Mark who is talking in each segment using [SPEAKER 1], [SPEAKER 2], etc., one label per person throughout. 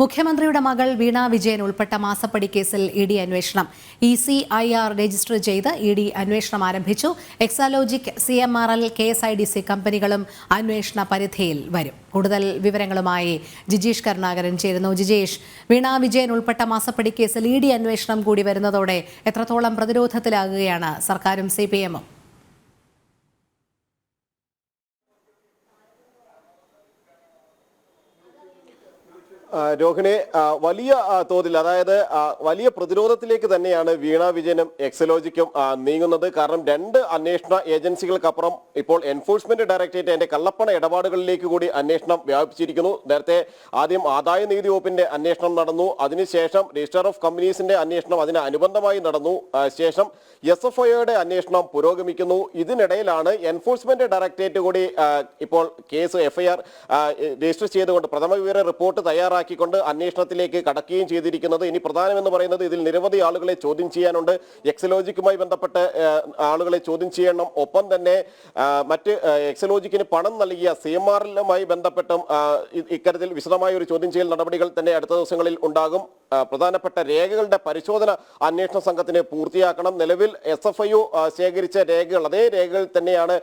[SPEAKER 1] മുഖ്യമന്ത്രിയുടെ മകൾ വീണ വിജയൻ ഉൾപ്പെട്ട മാസപ്പടി കേസിൽ ഇ ഡി അന്വേഷണം. E C I R register ചെയ്ത് ഇ ഡി അന്വേഷണം ആരംഭിച്ചു. Exalogic C M R L K S I D C കമ്പനികളും അന്വേഷണ പരിധിയിൽ വരും. കൂടുതൽ വിവരങ്ങളുമായി ജിജീഷ് കരുണാകരൻ ചേരുന്നു. ജിജീഷ് വീണ വിജയൻ ഉൾപ്പെട്ട മാസപ്പടി കേസിൽ ഇ ഡി അന്വേഷണം കൂടി വരുന്നതോടെ എത്രത്തോളം പ്രതിരോധത്തിലാകുകയാണ് സർക്കാരും സി പി എമ്മും?
[SPEAKER 2] രോഹിണി വലിയ തോതിൽ അതായത് വലിയ പ്രതിരോധത്തിലേക്ക് തന്നെയാണ് വീണ വിജയനും എക്സലോജിക്കും നീങ്ങുന്നത്. കാരണം രണ്ട് അന്വേഷണ ഏജൻസികൾക്കപ്പുറം ഇപ്പോൾ എൻഫോഴ്സ്മെന്റ് ഡയറക്ടറേറ്റ് അതിന്റെ കള്ളപ്പണ ഇടപാടുകളിലേക്ക് കൂടി അന്വേഷണം വ്യാപിച്ചിരിക്കുന്നു. നേരത്തെ ആദ്യം ആദായ നികുതി വകുപ്പിന്റെ അന്വേഷണം നടന്നു. അതിനുശേഷം രജിസ്റ്റർ ഓഫ് കമ്പനീസിന്റെ അന്വേഷണം അതിന് അനുബന്ധമായി നടന്നു. ശേഷം എസ് എഫ് ഐയുടെ അന്വേഷണം പുരോഗമിക്കുന്നു. ഇതിനിടയിലാണ് എൻഫോഴ്സ്മെന്റ് ഡയറക്ടറേറ്റ് കൂടി ഇപ്പോൾ കേസ് എഫ്ഐആർ രജിസ്റ്റർ ചെയ്തുകൊണ്ട് പ്രഥമ വിവര റിപ്പോർട്ട് തയ്യാറാക്കിക്കൊണ്ട് അന്വേഷണത്തിലേക്ക് കടക്കുകയും ചെയ്തിരിക്കുന്നത്. ഇനി പ്രധാനമെന്ന് പറയുന്നത് ഇതിൽ നിരവധി ആളുകളെ ചോദ്യം ചെയ്യാനുണ്ട്. എക്സലോജിക്കുമായി ബന്ധപ്പെട്ട് ആളുകളെ ചോദ്യം ചെയ്യണം. ഒപ്പം തന്നെ മറ്റ് എക്സലോജിക്കിന് പണം നൽകിയ സി എം ആറിലുമായി ബന്ധപ്പെട്ടും ഇക്കാര്യത്തിൽ വിശദമായ ഒരു ചോദ്യം ചെയ്യൽ നടപടികൾ തന്നെ അടുത്ത ദിവസങ്ങളിൽ ഉണ്ടാകും. പ്രധാനപ്പെട്ട രേഖകളുടെ പരിശോധന അന്വേഷണ സംഘത്തിന് പൂർത്തിയാക്കണം. നിലവിൽ എസ് എഫ് ഐ ശേഖരിച്ച രേഖകൾ അതേ രേഖകൾ തന്നെയാണ്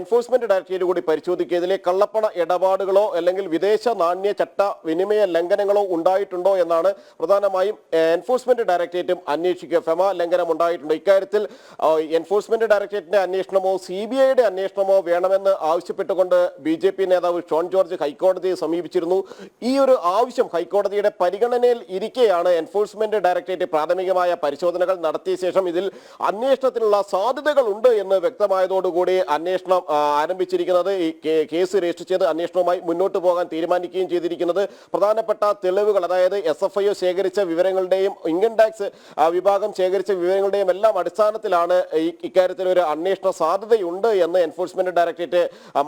[SPEAKER 2] എൻഫോഴ്സ്മെന്റ് ഡയറക്ടറേറ്റ് കൂടി പരിശോധിക്കുക. ഇതിലെ കള്ളപ്പണ ഇടപാടുകളോ അല്ലെങ്കിൽ വിദേശ നാണ്യ ചട്ട വിനിമയ ലംഘനങ്ങളോ ഉണ്ടായിട്ടുണ്ടോ എന്നാണ് പ്രധാനമായും എൻഫോഴ്സ്മെന്റ് ഡയറക്ടറേറ്റും അന്വേഷിക്കുക. ഫെമ ലംഘനം ഉണ്ടായിട്ടുണ്ടോ. ഇക്കാര്യത്തിൽ എൻഫോഴ്സ്മെന്റ് ഡയറക്ടറേറ്റിന്റെ അന്വേഷണമോ സി ബി ഐയുടെ അന്വേഷണമോ വേണമെന്ന് ആവശ്യപ്പെട്ടുകൊണ്ട് ബി ജെ പി നേതാവ് ഷോൺ ജോർജ് ഹൈക്കോടതിയെ സമീപിച്ചിരുന്നു. ഈ ഒരു ആവശ്യം ഹൈക്കോടതിയുടെ പരിഗണനയിൽ ഇരിക്കെയാണ് എൻഫോഴ്സ്മെന്റ് ഡയറക്ടറേറ്റ് പ്രാഥമികമായ പരിശോധനകൾ നടത്തിയ ശേഷം ഇതിൽ അന്വേഷണത്തിനുള്ള സാധ്യതകൾ ഉണ്ട് എന്ന് വ്യക്തമായതോടുകൂടി അന്വേഷണം ആരംഭിച്ചിരിക്കുന്നത്. ഈ കേസ് രജിസ്റ്റർ ചെയ്ത് അന്വേഷണവുമായി മുന്നോട്ട് പോകാൻ തീരുമാനിക്കുകയും ചെയ്തിരിക്കുന്നത്. പ്രധാനപ്പെട്ട തെളിവുകൾ അതായത് എസ് എഫ് ഐ ശേഖരിച്ച വിവരങ്ങളുടെയും ഇൻകം ടാക്സ് വിഭാഗം ശേഖരിച്ച വിവരങ്ങളുടെയും എല്ലാം അടിസ്ഥാനത്തിലാണ് ഇക്കാര്യത്തിൽ ഒരു അന്വേഷണ സാധ്യതയുണ്ട് എന്ന് എൻഫോഴ്സ്മെന്റ് ഡയറക്ടറേറ്റ്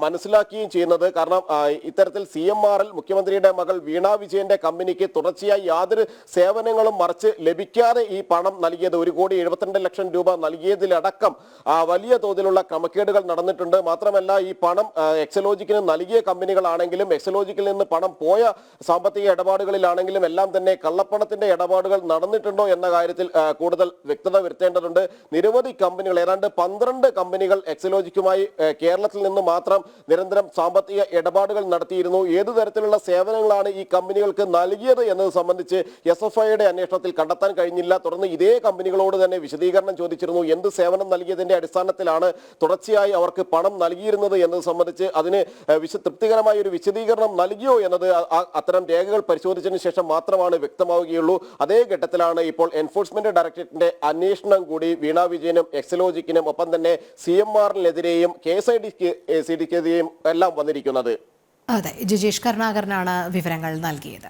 [SPEAKER 2] മനസ്സിലാക്കുകയും ചെയ്യുന്നത്. കാരണം ഇത്തരത്തിൽ സി എം ആറിൽ മുഖ്യമന്ത്രിയുടെ മകൾ വീണ വിജയന്റെ കമ്പനിക്ക് തുടർച്ചയായി യാതൊരു സേവനങ്ങളും മറിച്ച് ലഭിക്കാതെ ഈ പണം നൽകിയത് ഒരു കോടി എഴുപത്തിരണ്ട് ലക്ഷം രൂപ നൽകിയതിലടക്കം വലിയ തോതിലുള്ള ക്രമക്കേടുകൾ നടന്നിട്ടുണ്ട്. മാത്രമല്ല ഈ പണം എക്സലോജിക്കിന് നൽകിയ കമ്പനികളാണെങ്കിലും എക്സലോജിക്കിൽ നിന്ന് പണം പോയ സാമ്പത്തിക ഇടപാടുകളിലാണെങ്കിലും എല്ലാം തന്നെ കള്ളപ്പണത്തിന്റെ ഇടപാടുകൾ നടന്നിട്ടുണ്ടോ എന്ന കാര്യത്തിൽ കൂടുതൽ വ്യക്തത വരുത്തേണ്ടതുണ്ട്. നിരവധി കമ്പനികൾ ഏതാണ്ട് പന്ത്രണ്ട് കമ്പനികൾ എക്സലോജിക്കുമായി കേരളത്തിൽ നിന്ന് മാത്രം നിരന്തരം സാമ്പത്തിക ഇടപാടുകൾ നടത്തിയിരുന്നു. ഏതു തരത്തിലുള്ള സേവനങ്ങളാണ് ഈ കമ്പനികൾക്ക് നൽകിയത് എന്നത് സംബന്ധിച്ച് എസ് എഫ് ഐയുടെ അന്വേഷണത്തിൽ കണ്ടെത്താൻ കഴിഞ്ഞില്ല. തുടർന്ന് ഇതേ കമ്പനികളോട് തന്നെ വിശദീകരണം ചോദിച്ചിരുന്നു. എന്ത് സേവനം നൽകിയതിന്റെ അടിസ്ഥാനത്തിലാണ് തുടർച്ചയായി അവർക്ക് പണം നൽകിയിരുന്നത് എന്നത് സംബന്ധിച്ച് അതിന് തൃപ്തികരമായ ഒരു വിശദീകരണം നൽകിയോ എന്നത് അത്തരം രേഖകൾ പരിശോധിച്ചതിന് ശേഷം മാത്രമാണ് വ്യക്തമാവുകയുള്ളൂ. അതേ ഘട്ടത്തിലാണ് ഇപ്പോൾ എൻഫോഴ്സ്മെന്റ് ഡയറക്ടറേറ്റിന്റെ അന്വേഷണം കൂടി വീണ വിജയനും എക്സലോജിക്കിനും ഒപ്പം തന്നെ സി എം ആറിനെതിരെയും കെ എസ് ഐ സി ഡിക്കെതിരെയും എല്ലാം വന്നിരിക്കുന്നത്.
[SPEAKER 1] അതെ ജിജീഷ് കരുണാകരനാണ് വിവരങ്ങൾ നൽകിയത്.